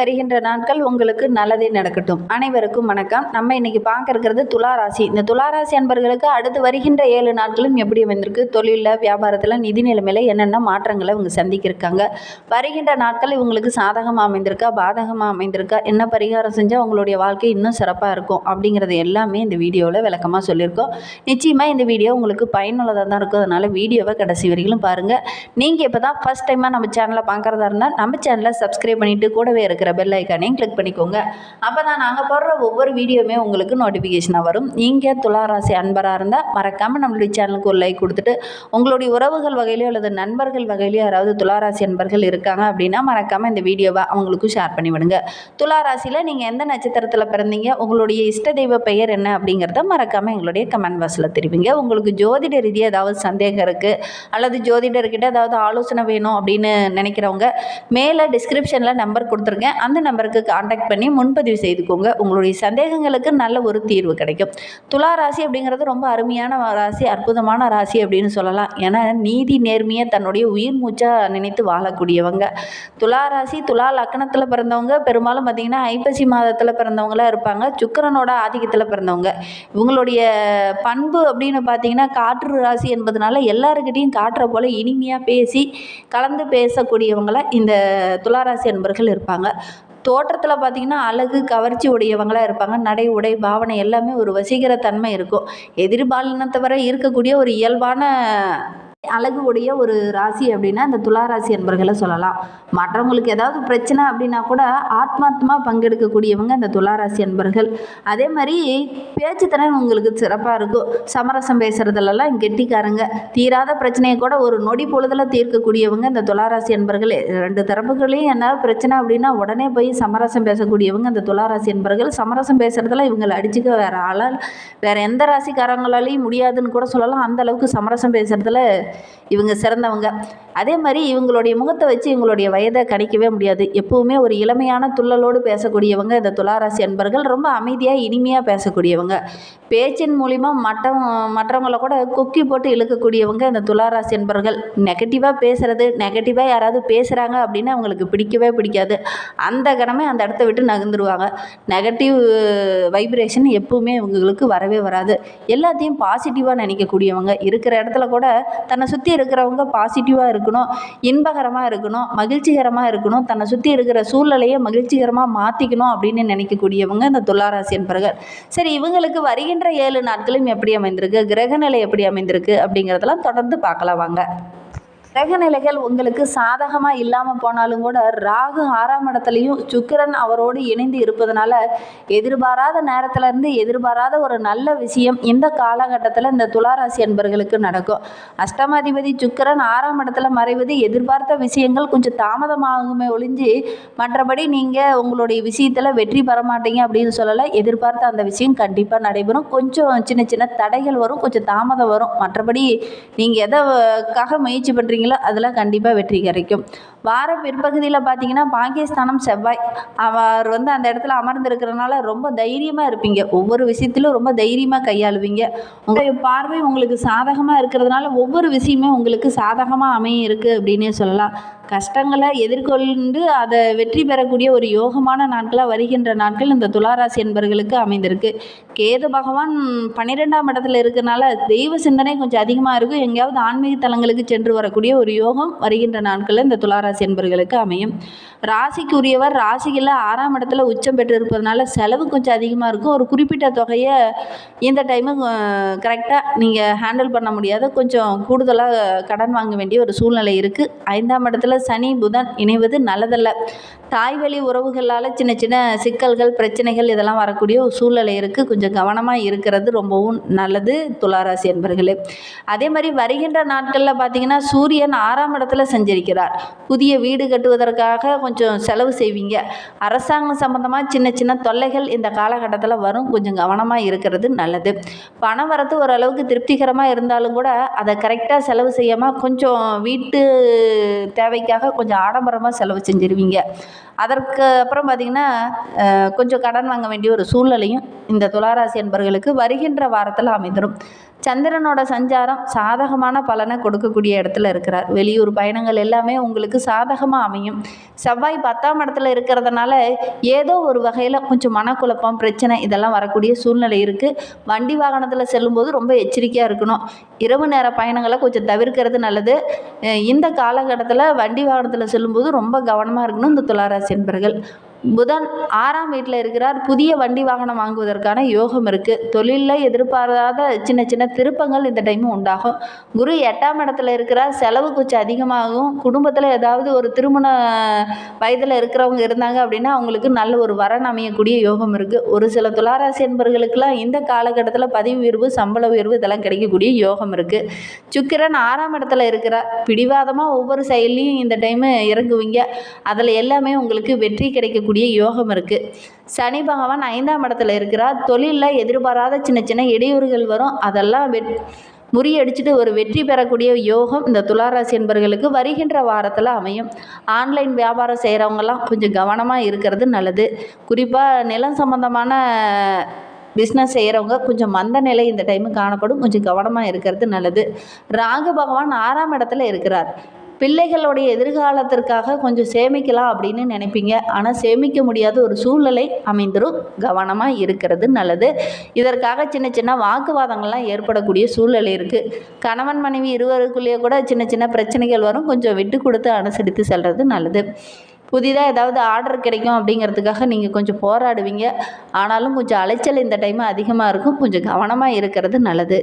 வருகின்ற நாட்கள் உங்களுக்கு நல்லதே நடக்கட்டும். அனைவருக்கும் வணக்கம். நம்ம இன்னைக்கு பார்க்க இருக்கிறது இந்த துளாராசி அன்பர்களுக்கு அடுத்து வருகின்ற ஏழு நாட்களும் எப்படி அமைந்திருக்கு தொழிலில் வியாபாரத்தில் நிதி நிலைமையில் என்னென்ன மாற்றங்களை இவங்க சந்திக்கிருக்காங்க? வருகின்ற நாட்கள் இவங்களுக்கு சாதகமாக அமைந்திருக்கா? பாதகமாக அமைந்திருக்கா? என்ன பரிகாரம் செஞ்சால் உங்களுடைய வாழ்க்கை இன்னும் சிறப்பாக இருக்கும்? அப்படிங்கிறது எல்லாமே இந்த வீடியோவில் விளக்கமாக சொல்லியிருக்கோம். நிச்சயமாக இந்த வீடியோ உங்களுக்கு பயனுள்ளதாக தான் இருக்கும். அதனால் வீடியோவை கடைசி வரையிலும் பாருங்கள் நீங்கள் இப்போ தான் ஃபஸ்ட் டைமாக நம்ம சேனலை பார்க்குறதா இருந்தால் நம்ம சேனலை சப்ஸ்கிரைப் பண்ணிவிட்டு கூடவே இருக்கிற பெல் ஐக்கானையும் கிளிக் பண்ணிக்கோங்க. அப்போ தான் நாங்கள் போடுற ஒவ்வொரு வீடியோவுமே உங்களுக்கு நோட்டிஃபிகேஷனாக வரும். நீங்கள் துளாராசி அன்பராக இருந்தால் மறக்காமல் நம்மளுடைய சேனலுக்கு ஒரு லைக் கொடுத்துட்டு உங்களுடைய உறவுகள் வகையிலையோ அல்லது நண்பர்கள் வகையிலையோ யாராவது துளாராசி அன்பர்கள் இருக்காங்க அப்படின்னா மறக்காமல் இந்த வீடியோவை அவங்களுக்கும் ஷேர் பண்ணி விடுங்க. துளாராசியில் நீங்கள் எந்த நட்சத்திரத்தில் பிறந்தீங்க உங்களுடைய இஷ்ட தெய்வ பெயர் என்ன அப்படிங்கிறத மறக்காமல் எங்களுடைய கமெண்ட் பாக்ஸில் தெரிவிங்க. உங்களுக்கு ஜோதிட ரீதியாக ஏதாவது சந்தேகம் இருக்குது அல்லது ஜோதிடர்கிட்ட ஏதாவது ஆலோசனை வேணும் அப்படின்னு நினைக்கிறவங்க மேலே டிஸ்கிரிப்ஷனில் நம்பர் கொடுத்துருக்கேன் அந்த நம்பருக்கு காண்டாக்ட் பண்ணி முன்பதிவு செய்துக்கோங்க. உங்களுடைய சந்தேகங்களுக்கு நல்ல ஒரு தீர்வு கிடைக்கும். துலா ராசி அப்படிங்கிறது ரொம்ப அருமையான ராசி அற்புதமான ராசி அப்படின்னு சொல்லலாம். ஏன்னா நீதி நேர்மையை தன்னுடைய உயிர் மூச்சாக நினைத்து வாழக்கூடியவங்க. துலா ராசி துலா லக்கணத்தில் பிறந்தவங்க பெரும்பாலும் பார்த்திங்கன்னா ஐப்பசி மாதத்தில் பிறந்தவங்களாக இருப்பாங்க. சுக்கரனோட ஆதிக்கத்தில் பிறந்தவங்க. இவங்களுடைய பண்பு அப்படின்னு பார்த்தீங்கன்னா காற்று ராசி என்பதனால எல்லாருக்கிட்டையும் காற்றை போல் இனிமையாக பேசி கலந்து பேசக்கூடியவங்களாக இந்த துளாராசி அன்பர்கள் இருப்பாங்க. தோற்றத்தில் பார்த்தீங்கன்னா அழகு கவர்ச்சி உடையவங்களாக இருப்பாங்க. நடை உடை பாவனை எல்லாமே ஒரு வசீகர தன்மை இருக்கும். எதிர்பாலினத்தை வரை இருக்கக்கூடிய ஒரு இயல்பான அழகு உடைய ஒரு ராசி அப்படின்னா இந்த துலா ராசி என்பர்களை சொல்லலாம். மற்றவங்களுக்கு ஏதாவது பிரச்சனை அப்படின்னா கூட ஆத்மாத்மா பங்கெடுக்கக்கூடியவங்க இந்த துலா ராசி என்பர்கள் அதே மாதிரி பேச்சுத்திறன் உங்களுக்கு சிறப்பாக இருக்கும். சமரசம் பேசுகிறதுலலாம் கெட்டிக்காரங்க. தீராத பிரச்சனையை கூட ஒரு நொடி பொழுதில் தீர்க்கக்கூடியவங்க இந்த துளாராசி என்பர்கள் ரெண்டு தரப்புகளையும் என்ன பிரச்சனை அப்படின்னா உடனே போய் சமரசம் பேசக்கூடியவங்க இந்த துளாராசி என்பர்கள் சமரசம் பேசுகிறதுல இவங்களை அடிச்சுக்க வேற ஆளால் வேற எந்த ராசிக்காரங்களாலையும் முடியாதுன்னு கூட சொல்லலாம். அந்த அளவுக்கு சமரசம் பேசுகிறதுல இவங்க சிறந்தவங்க. அதே மாதிரி இவங்களுடைய முகத்தை வச்சு இவங்களுடைய வயதை கணிக்கவே முடியாது. எப்பவுமே ஒரு இளமையான துள்ளலோடு பேசக்கூடியவங்க இந்த துளாராசி அன்பர்கள் ரொம்ப அமைதியாக இனிமையாக பேசக்கூடியவங்க. பேச்சின் மூலிமா மற்ற மற்றவங்கள கூட கொக்கி போட்டு இழுக்கக்கூடியவங்க இந்த துளாராசி அன்பர்கள். நெகட்டிவாக பேசுகிறது நெகட்டிவாக யாராவது பேசுகிறாங்க அப்படின்னு அவங்களுக்கு பிடிக்கவே பிடிக்காது. அந்த கணமே அந்த இடத்த விட்டு நகர்ந்துருவாங்க. நெகட்டிவ் வைப்ரேஷன் எப்பவுமே இவங்களுக்கு வரவே வராது. எல்லாத்தையும் பாசிட்டிவாக நினைக்கக்கூடியவங்க. இருக்கிற இடத்துல கூட தன்னை சுற்றி இருக்கிறவங்க பாசிட்டிவாக இருக்கணும் இன்பகரமாக இருக்கணும் மகிழ்ச்சிகரமாக இருக்கணும் தன்னை சுற்றி இருக்கிற சூழ்நிலையை மகிழ்ச்சிகரமாக மாற்றிக்கணும் அப்படின்னு நினைக்கக்கூடியவங்க இந்த துளாராசி என்பர்கள் சரி இவங்களுக்கு வருகின்ற ஏழு நாட்களும் எப்படி அமைந்திருக்கு கிரகநிலை எப்படி அமைந்திருக்கு அப்படிங்கிறதெல்லாம் தொடர்ந்து பார்க்கலாம் வாங்க. கிரகநிலைகள் உங்களுக்கு சாதகமாக இல்லாமல் போனாலும் கூட ராகு ஆறாம் இடத்துலையும் சுக்கிரன் அவரோடு இணைந்து இருப்பதனால எதிர்பாராத நேரத்தில் இருந்து எதிர்பாராத ஒரு நல்ல விஷயம் இந்த காலகட்டத்தில் இந்த துளாராசி என்பர்களுக்கு நடக்கும். அஷ்டமாதிபதி சுக்கிரன் ஆறாம் இடத்துல மறைவது எதிர்பார்த்த விஷயங்கள் கொஞ்சம் தாமதமாகுமே ஒழிஞ்சு மற்றபடி நீங்கள் உங்களுடைய விஷயத்தில் வெற்றி பெற மாட்டீங்க அப்படின்னு சொல்லலை. எதிர்பார்த்த அந்த விஷயம் கண்டிப்பாக நடைபெறும். கொஞ்சம் சின்ன சின்ன தடைகள் வரும் கொஞ்சம் தாமதம் வரும். மற்றபடி நீங்கள் எதைக்காக முயற்சி பண்ணுறீங்களோ அதெல்லாம் கண்டிப்பாக வெற்றி கிடைக்கும். வார பிற்பகுதியில் பார்த்தீங்கன்னா பாகிஸ்தானம் செவ்வாய். அவர் வந்து அந்த இடத்துல அமர்ந்திருக்கிறனால ரொம்ப தைரியமாக இருப்பீங்க. ஒவ்வொரு விஷயத்திலும் ரொம்ப தைரியமாக கையாளுவீங்க. உங்களுடைய பார்வை உங்களுக்கு சாதகமாக இருக்கிறதுனால ஒவ்வொரு விஷயமே உங்களுக்கு சாதகமாக அமையும் இருக்குது அப்படின்னே சொல்லலாம். கஷ்டங்களை எதிர்கொண்டு அதை வெற்றி பெறக்கூடிய ஒரு யோகமான நாட்களாக வருகின்ற நாட்கள் இந்த துளாராசி என்பர்களுக்கு அமைந்திருக்கு. கேது பகவான் பன்னிரெண்டாம் இடத்துல இருக்கிறனால தெய்வ சிந்தனை கொஞ்சம் அதிகமாக இருக்கும். எங்கேயாவது ஆன்மீக தலங்களுக்கு சென்று வரக்கூடிய ஒரு யோகம் வருகின்ற நாட்களில் இந்த துளாராசி என்பர்களுக்கு அமையும். ராசிக்குரியவர் ராசியில் ஆறாம் இடத்துல உச்சம் பெற்றிருப்பதுனால செலவு கொஞ்சம் அதிகமாக இருக்கும். ஒரு குறிப்பிட்ட தொகையை இந்த டைமு கரெக்டாக நீங்கள் ஹேண்டில் பண்ண முடியாத. கொஞ்சம் கூடுதலாக கடன் வாங்க வேண்டிய ஒரு சூழ்நிலை இருக்குது ஐந்தாம் இடத்துல சனி புதன் இணைவது நல்லதல்ல. தாய் வழி உறவுகளால் சின்ன சின்ன சிக்கல்கள் பிரச்சனைகள் இதெல்லாம் வரக்கூடிய ஒரு சூழ்நிலை இருக்குது கொஞ்சம் கவனமாக இருக்கிறது ரொம்பவும் நல்லது துளாராசி என்பர்களே அதே மாதிரி வருகின்ற நாட்களில் பார்த்தீங்கன்னா சூரியன் ஆறாம் இடத்துல செஞ்சிருக்கிறார். புதிய வீடு கட்டுவதற்காக கொஞ்சம் செலவு செய்வீங்க. அரசாங்கம் சம்மந்தமாக சின்ன சின்ன தொல்லைகள் இந்த காலகட்டத்தில் வரும். கொஞ்சம் கவனமாக இருக்கிறது நல்லது. பணம் வரத்து ஓரளவுக்கு திருப்திகரமாக இருந்தாலும் கூட அதை கரெக்டாக செலவு செய்யாமல் கொஞ்சம் வீட்டு தேவைக்காக கொஞ்சம் ஆடம்பரமாக செலவு செஞ்சிருவீங்க. அதற்கு அப்புறம் பார்த்திங்கன்னா கொஞ்சம் கடன் வாங்க வேண்டிய ஒரு சூழ்நிலையும் இந்த துளார துளாராசி என்பவர்களுக்கு வருகின்ற வாரத்தில் அமைந்துடும் சந்திரனோட சஞ்சாரம் சாதகமான பலனை கொடுக்கக்கூடிய இடத்துல இருக்கிறார். வெளியூர் பயணங்கள் எல்லாமே உங்களுக்கு சாதகமாக அமையும். செவ்வாய் பத்தாம் இடத்துல இருக்கிறதுனால ஏதோ ஒரு வகையில் கொஞ்சம் மனக்குழப்பம் பிரச்சனை இதெல்லாம் வரக்கூடிய சூழ்நிலை இருக்குது வண்டி வாகனத்தில் செல்லும்போது ரொம்ப எச்சரிக்கையாக இருக்கணும். இரவு நேர பயணங்களை கொஞ்சம் தவிர்க்கிறது நல்லது. இந்த காலகட்டத்தில் வண்டி வாகனத்தில் செல்லும்போது ரொம்ப கவனமாக இருக்கணும் இந்த துளாராசி என்பர்கள் புதன் ஆறாம் வீட்டில் இருக்கிறார். புதிய வண்டி வாகனம் வாங்குவதற்கான யோகம் இருக்குது தொழிலில் எதிர்பாராத சின்ன சின்ன திருப்பங்கள் இந்த டைம் உண்டாகும். குரு எட்டாம் இடத்துல இருக்கிறார். செலவு கொஞ்சம் அதிகமாகும். குடும்பத்தில் ஏதாவது ஒரு திருமண வயதில் இருக்கிறவங்க இருந்தாங்க அப்படின்னா அவங்களுக்கு நல்ல ஒரு வரன் அமையக்கூடிய யோகம் இருக்குது ஒரு சில துளாராசி என்பர்களுக்கெல்லாம் இந்த காலகட்டத்தில் பதவி உயர்வு சம்பள உயர்வு இதெல்லாம் கிடைக்கக்கூடிய யோகம் இருக்குது சுக்கிரன் ஆறாம் இடத்துல இருக்கிறார். பிடிவாதமாக ஒவ்வொரு செயல்லையும் இந்த டைமு இறங்குவீங்க. அதில் எல்லாமே உங்களுக்கு வெற்றி கிடைக்கக்கூடிய யோகம் இருக்குது சனி பகவான் ஐந்தாம் இடத்துல இருக்கிறார். தொழிலில் எதிர்பாராத சின்ன சின்ன இடையூறுகள் வரும். அதெல்லாம் வெட் முறியடிச்சுட்டு ஒரு வெற்றி பெறக்கூடிய யோகம் இந்த துளாராசி என்பவர்களுக்கு வருகின்ற வாரத்தில் அமையும். ஆன்லைன் வியாபாரம் செய்கிறவங்கெல்லாம் கொஞ்சம் கவனமாக இருக்கிறது நல்லது. குறிப்பாக நிலம் சம்பந்தமான பிஸ்னஸ் செய்கிறவங்க கொஞ்சம் மந்த நிலை இந்த டைமு காணப்படும். கொஞ்சம் கவனமாக இருக்கிறது நல்லது. ராகு பகவான் ஆறாம் இடத்துல இருக்கிறார். பிள்ளைகளுடைய எதிர்காலத்திற்காக கொஞ்சம் சேமிக்கலாம் அப்படின்னு நினைப்பீங்க. ஆனால் சேமிக்க முடியாத ஒரு சூழ்நிலை அமைந்திரும். கவனமாக இருக்கிறது நல்லது. இதற்காக சின்ன சின்ன வாக்குவாதங்கள்லாம் ஏற்படக்கூடிய சூழ்நிலை இருக்குது கணவன் மனைவி இருவருக்குள்ளேயே கூட சின்ன சின்ன பிரச்சனைகள் வரும். கொஞ்சம் விட்டு கொடுத்து அனுசரித்து செல்வது நல்லது. புதிதாக ஏதாவது ஆர்டர் கிடைக்கும் அப்படிங்கிறதுக்காக நீங்கள் கொஞ்சம் போராடுவீங்க. ஆனாலும் கொஞ்சம் அலைச்சல் இந்த டைம் அதிகமாக இருக்கும். கொஞ்சம் கவனமாக இருக்கிறது நல்லது.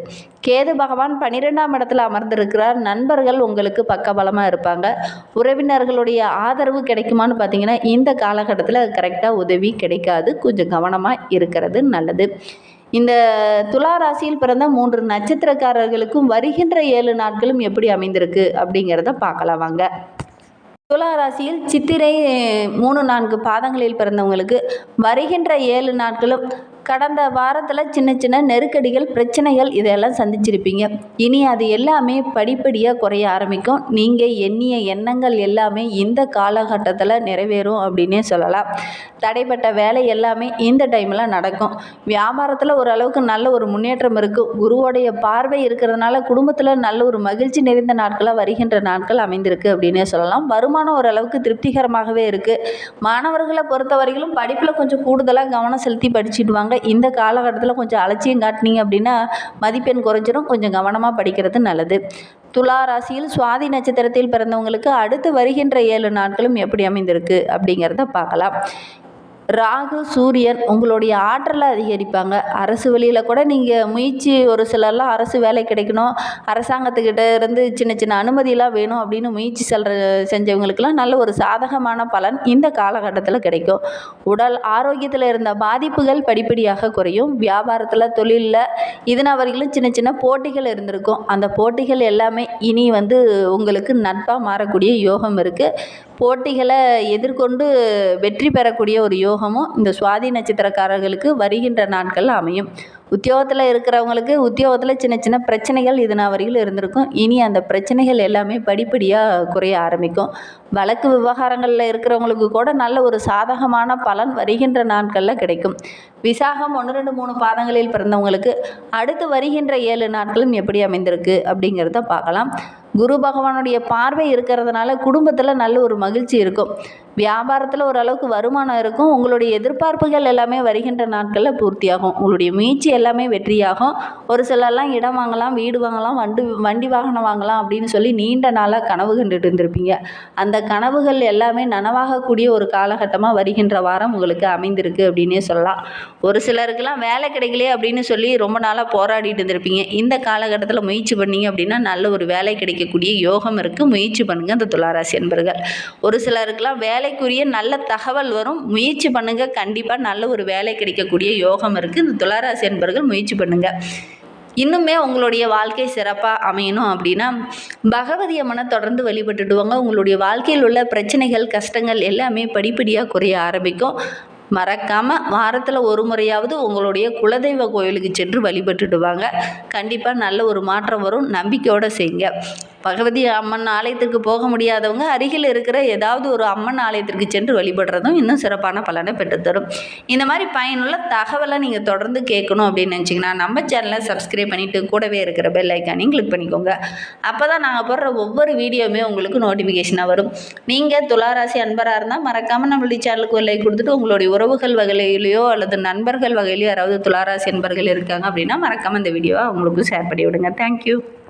கேது பகவான் பன்னிரெண்டாம் இடத்துல அமர்ந்திருக்கிறார். நண்பர்கள் உங்களுக்கு பக்கபலமாக இருப்பாங்க. உறவினர்களுடைய ஆதரவு கிடைக்குமான்னு பார்த்தீங்கன்னா இந்த காலகட்டத்தில் கரெக்டாக உதவி கிடைக்காது. கொஞ்சம் கவனமாக இருக்கிறது நல்லது. இந்த துலா ராசியில் பிறந்த மூன்று நட்சத்திரக்காரர்களுக்கும் வருகின்ற ஏழு நாட்களும் எப்படி அமைந்திருக்கு அப்படிங்கிறத பார்க்கலாம் வாங்க. துலா ராசியில் சித்திரை மூணு நான்கு பாதங்களில் பிறந்தவங்களுக்கு வருகின்ற ஏழு நாட்களும் கடந்த வாரத்தில் சின்ன சின்ன நெருக்கடிகள் பிரச்சனைகள் இதையெல்லாம் சந்திச்சிருப்பீங்க. இனி அது எல்லாமே படிப்படியாக குறைய ஆரம்பிக்கும். நீங்கள் எண்ணிய எண்ணங்கள் எல்லாமே இந்த காலகட்டத்தில் நிறைவேறும் அப்படின்னே சொல்லலாம். தடைப்பட்ட வேலை எல்லாமே இந்த டைமில் நடக்கும். வியாபாரத்தில் ஓரளவுக்கு நல்ல ஒரு முன்னேற்றம் இருக்குது குருவோடைய பார்வை இருக்கிறதுனால குடும்பத்தில் நல்ல ஒரு மகிழ்ச்சி நிறைந்த நாட்களாக வருகின்ற நாட்கள் அமைந்திருக்கு அப்படின்னே சொல்லலாம். வருமானம் ஓரளவுக்கு திருப்திகரமாகவே இருக்குது மாணவர்களை பொறுத்த வரையிலும் படிப்பில் கொஞ்சம் கூடுதலாக கவனம் செலுத்தி படிச்சிடுவாங்க இந்த காலகட்டத்தில் கொஞ்சம் அலட்சியம் காட்டினீங்க அப்படின்னா மதிப்பெண் குறைஞ்சிரும். கொஞ்சம் கவனமாக படிக்கிறது நல்லது. துலா ராசியில் சுவாதி நட்சத்திரத்தில் பிறந்தவங்களுக்கு அடுத்து வருகின்ற ஏழு நாட்களும் எப்படி அமைந்திருக்கு அப்படிங்கிறத பார்க்கலாம். ராகு சூரியன் உங்களுடைய ஆற்றலை அதிகரிப்பாங்க. அரசு வழியில் கூட நீங்கள் முயற்சி ஒரு சிலர்லாம் அரசு வேலை கிடைக்கணும். அரசாங்கத்துக்கிட்ட இருந்து சின்ன சின்ன அனுமதியெலாம் வேணும் அப்படின்னு முயற்சி செல்ற செஞ்சவங்களுக்கெல்லாம் நல்ல ஒரு சாதகமான பலன் இந்த காலகட்டத்தில் கிடைக்கும். உடல் ஆரோக்கியத்தில் இருந்த பாதிப்புகள் படிப்படியாக குறையும். வியாபாரத்தில் தொழிலில் இதன வரையிலும் சின்ன சின்ன போட்டிகள் இருந்திருக்கும். அந்த போட்டிகள் எல்லாமே இனி வந்து உங்களுக்கு நட்பாக மாறக்கூடிய யோகம் இருக்குது போட்டிகளை எதிர்கொண்டு வெற்றி பெறக்கூடிய ஒரு யோகமும் இந்த சுவாதி நட்சத்திரக்காரர்களுக்கு வருகின்ற நாட்கள் அமையும். உத்தியோகத்தில் இருக்கிறவங்களுக்கு உத்தியோகத்தில் சின்ன சின்ன பிரச்சனைகள் இது நான் வரையில் இருந்திருக்கும். இனி அந்த பிரச்சனைகள் எல்லாமே படிப்படியாக குறைய ஆரம்பிக்கும். வழக்கு விவகாரங்களில் இருக்கிறவங்களுக்கு கூட நல்ல ஒரு சாதகமான பலன் வருகின்ற நாட்களில் கிடைக்கும். விசாகம் ஒன்று ரெண்டு மூணு பாதங்களில் பிறந்தவங்களுக்கு அடுத்து வருகின்ற ஏழு நாட்களும் எப்படி அமைந்திருக்கு அப்படிங்கிறத பார்க்கலாம். குரு பகவானுடைய பார்வை இருக்கிறதுனால குடும்பத்தில் நல்ல ஒரு மகிழ்ச்சி இருக்கும். வியாபாரத்தில் ஓரளவுக்கு வருமானம் இருக்கும். உங்களுடைய எதிர்பார்ப்புகள் எல்லாமே வருகின்ற நாட்களில் பூர்த்தியாகும். உங்களுடைய முயற்சி எல்லாமே வெற்றியாகும். ஒரு சிலர்லாம் இடம் வாங்கலாம் வீடு வாங்கலாம் வண்டி வண்டி வாகனம் வாங்கலாம் அப்படின்னு சொல்லி நீண்ட நாளாக கனவு கண்டுட்டு இருந்திருப்பீங்க. அந்த கனவுகள் எல்லாமே நனவாகக்கூடிய ஒரு காலகட்டமாக வருகின்ற வாரம் உங்களுக்கு அமைந்திருக்கு அப்படின்னே சொல்லலாம். ஒரு சிலருக்கெல்லாம் வேலை கிடைக்கலையே அப்படின்னு சொல்லி ரொம்ப நாளாக போராடிட்டு இருந்திருப்பீங்க. இந்த காலகட்டத்தில் முயற்சி பண்ணீங்க அப்படின்னா நல்ல ஒரு வேலை கிடைக்கக்கூடிய யோகம் இருக்குது முயற்சி பண்ணுங்கள் அந்த துளாராசி என்பர்கள் ஒரு சிலருக்கெல்லாம் வேலைக்குரிய நல்ல தகவல் வரும். முயற்சி பண்ணுங்கள் கண்டிப்பாக நல்ல ஒரு வேலை கிடைக்கக்கூடிய யோகம் இருக்குது இந்த துளாராசி என்பர்கள் முயற்சி பண்ணுங்கள் இன்னுமே உங்களுடைய வாழ்க்கை சிறப்பாக அமையணும் அப்படின்னா பகவதி அம்மனை தொடர்ந்து வழிபட்டுடுவாங்க உங்களுடைய வாழ்க்கையில் உள்ள பிரச்சனைகள் கஷ்டங்கள் எல்லாமே படிப்படியாக குறைய ஆரம்பிக்கும். மறக்காமல் வாரத்தில் ஒரு முறையாவது உங்களுடைய குலதெய்வ கோயிலுக்கு சென்று வழிபட்டுடுவாங்க கண்டிப்பாக நல்ல ஒரு மாற்றம் வரும். நம்பிக்கையோடு செய்யுங்க. பகவதி அம்மன் ஆலயத்திற்கு போக முடியாதவங்க அருகில் இருக்கிற ஏதாவது ஒரு அம்மன் ஆலயத்திற்கு சென்று வழிபடுறதும் இன்னும் சிறப்பான பலனை பெற்றுத்தரும். இந்த மாதிரி பயனுள்ள தகவலை நீங்கள் தொடர்ந்து கேட்கணும் அப்படின்னு நினச்சிங்கன்னா நம்ம சேனலை சப்ஸ்கிரைப் பண்ணிவிட்டு கூடவே இருக்கிற பெல் ஐக்கானையும் கிளிக் பண்ணிக்கோங்க. அப்போ தான் நாங்கள் போடுற ஒவ்வொரு வீடியோவுமே உங்களுக்கு நோட்டிஃபிகேஷனாக வரும். நீங்கள் துளாராசி அன்பராக இருந்தால் மறக்காமல் நம்மளுடைய சேனலுக்கு ஒரு லைக் கொடுத்துட்டு உங்களுடைய உறவுகள் வகையிலையோ அல்லது நண்பர்கள் வகையிலையோ யாராவது துளாராசி அன்பர்கள் இருக்காங்க அப்படின்னா மறக்காமல் இந்த வீடியோவை அவங்களுக்கும் ஷேர் பண்ணி விடுங்க. தேங்க்யூ